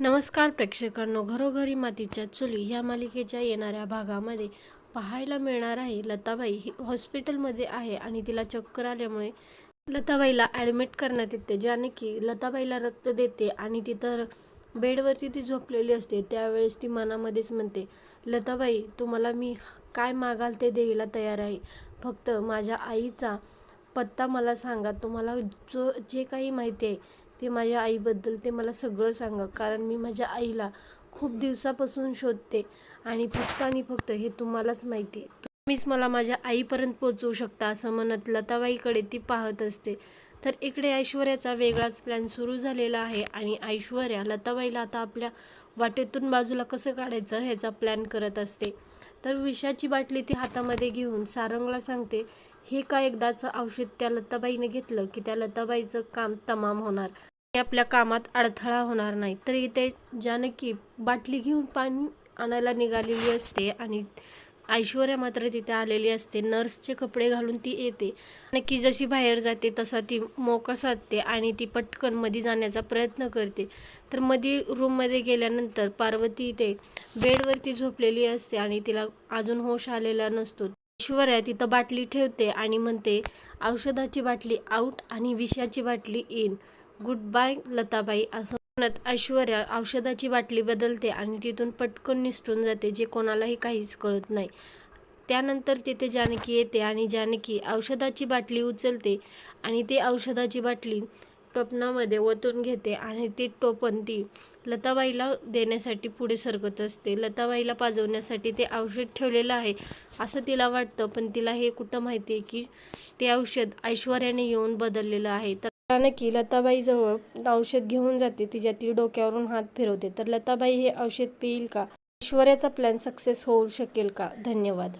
नमस्कार प्रेक्षकांनो घरोघरी मातीच्या चुली ह्या मालिकेच्या येणाऱ्या भागामध्ये पाहायला मिळणार आहे लताबाई. ही हॉस्पिटलमध्ये आहे आणि तिला चक्कर आल्यामुळे लताबाईला ॲडमिट करण्यात येते ज्याने की लताबाईला रक्त देते आणि तिथं बेडवरती ती झोपलेली असते. त्यावेळेस ती मनामध्येच म्हणते लताबाई तुम्हाला मी काय मागाल ते द्यायला तयार आहे. फक्त माझ्या आईचा पत्ता मला सांगा. तुम्हाला जो जे काही माहिती आहे ते माझ्या आईबद्दल ते मला सगळं सांगा. कारण मी माझ्या आईला खूप दिवसापासून शोधते आणि फक्त आणि फक्त हे तुम्हालाच माहिती आहे तुम्हीच मला माझ्या आईपर्यंत पोहोचवू शकता असं म्हणत लताबाईकडे ती पाहत असते. तर इकडे ऐश्वर्याचा वेगळाच प्लॅन सुरू झालेला आहे आणि ऐश्वर्या लताबाईला आता आपल्या वाटेतून बाजूला कसं काढायचं ह्याचा प्लॅन करत असते. तर विषाची बाटली ती हातामध्ये घेऊन सारंगला सांगते हे का एकदाचं औषध त्या लताबाईने घेतलं की त्या लताबाईचं काम तमाम होणार. ते आपल्या कामात अडथळा होणार नाही. तर इथे जानकी बाटली घेऊन पाणी आणायला निघालेली असते आणि ऐश्वर्या मात्र तिथे आलेली असते. नर्सचे कपडे घालून ती येते. नक्की जशी बाहेर जाते तसा ती मोका साधते आणि ती पटकनमध्ये जाण्याचा प्रयत्न करते. तर मध्ये रूममध्ये गेल्यानंतर पार्वती इथे बेडवरती झोपलेली असते आणि तिला अजून होश आलेला नसतो. ऐश्वर्या तिथं बाटली ठेवते आणि म्हणते औषधाची बाटली आऊट आणि विषाची बाटली इन गुड बाय लताबाई असं म्हणत ऐश्वर्या औषधाची बाटली बदलते आणि तिथून पटकन निसटून जाते जे कोणालाही काहीच कळत नाही. त्यानंतर तिथे जानकी येते आणि जानकी औषधाची बाटली उचलते आणि ते औषधाची बाटली टोपणामध्ये ओतून घेते आणि ती टोपण ती लताबाईला देण्यासाठी पुढे सरकत असते. लताबाईला पाजवण्यासाठी ते औषध ठेवलेलं आहे असं तिला वाटतं पण तिला हे कुठं माहिती आहे की ते औषध ऐश्वर्याने येऊन बदललेलं आहे. तर की लताबाईजवळ औषध घेऊन जाते. तिच्या ती डोक्यावरून हात फिरवते. तर लताबाई हे औषध पिईल का? ऐश्वर्याचा प्लॅन सक्सेस होऊ शकेल का? धन्यवाद.